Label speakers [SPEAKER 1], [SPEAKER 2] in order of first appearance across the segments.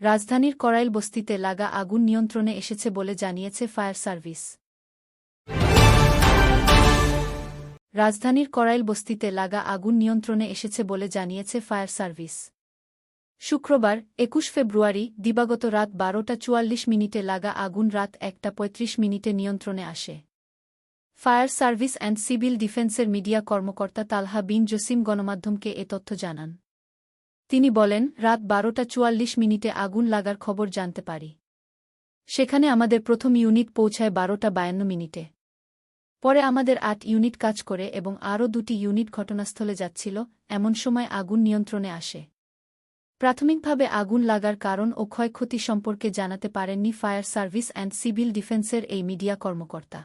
[SPEAKER 1] রাজধানীর করাইল বস্তিতে লাগা আগুন নিয়ন্ত্রণে এসেছে বলে জানিয়েছে ফায়ার সার্ভিস। রাজধানীর করাইল বস্তিতে লাগা আগুন নিয়ন্ত্রণে এসেছে বলে জানিয়েছে ফায়ার সার্ভিস। শুক্রবার, একুশ ফেব্রুয়ারি, দিবাগত রাত বারোটা চুয়াল্লিশ মিনিটে লাগা আগুন রাত একটা পঁয়ত্রিশ মিনিটে নিয়ন্ত্রণে আসে। ফায়ার সার্ভিস অ্যান্ড সিভিল ডিফেন্সের মিডিয়া কর্মকর্তা তালহা বিন জসিম গণমাধ্যমকে এ তথ্য জানান। তিনি বলেন, রাত বারোটা চুয়াল্লিশ মিনিটে আগুন লাগার খবর জানতে পারি। সেখানে আমাদের প্রথম ইউনিট পৌঁছায় বারোটা বায়ান্ন মিনিটে। পরে আমাদের আট ইউনিট কাজ করে এবং আরও দুটি ইউনিট ঘটনাস্থলে যাচ্ছিল, এমন সময় আগুন নিয়ন্ত্রণে আসে। প্রাথমিকভাবে আগুন লাগার কারণ ও ক্ষয়ক্ষতি সম্পর্কে জানাতে পারেননি ফায়ার সার্ভিস অ্যান্ড সিভিল ডিফেন্সের এই মিডিয়া কর্মকর্তা।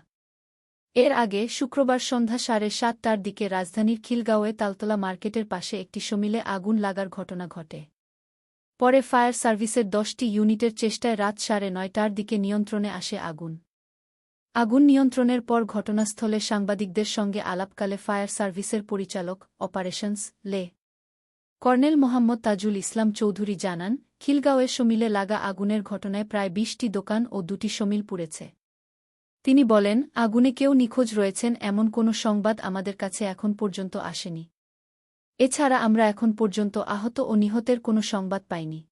[SPEAKER 1] এর আগে শুক্রবার সন্ধ্যা সাড়ে সাতটার দিকে রাজধানীর খিলগাঁওয়ে তালতলা মার্কেটের পাশে একটি সমিলে আগুন লাগার ঘটনা ঘটে। পরে ফায়ার সার্ভিসের দশটি ইউনিটের চেষ্টায় রাত সাড়ে নয়টার দিকে নিয়ন্ত্রণে আসে আগুন। আগুন নিয়ন্ত্রণের পর ঘটনাস্থলে সাংবাদিকদের সঙ্গে আলাপকালে ফায়ার সার্ভিসের পরিচালক অপারেশনস লে। কর্নেল মোহাম্মদ তাজুল ইসলাম চৌধুরী জানান, খিলগাঁওয়ে সমিলে লাগা আগুনের ঘটনায় প্রায় বিশটি দোকান ও দুটি সমিল পুড়েছে। তিনি বলেন, আগুনে কেউ নিখোঁজ রয়েছেন এমন কোনো সংবাদ আমাদের কাছে এখন পর্যন্ত আসেনি। এছাড়া আমরা এখন পর্যন্ত আহত ও নিহতের কোনো সংবাদ পাইনি।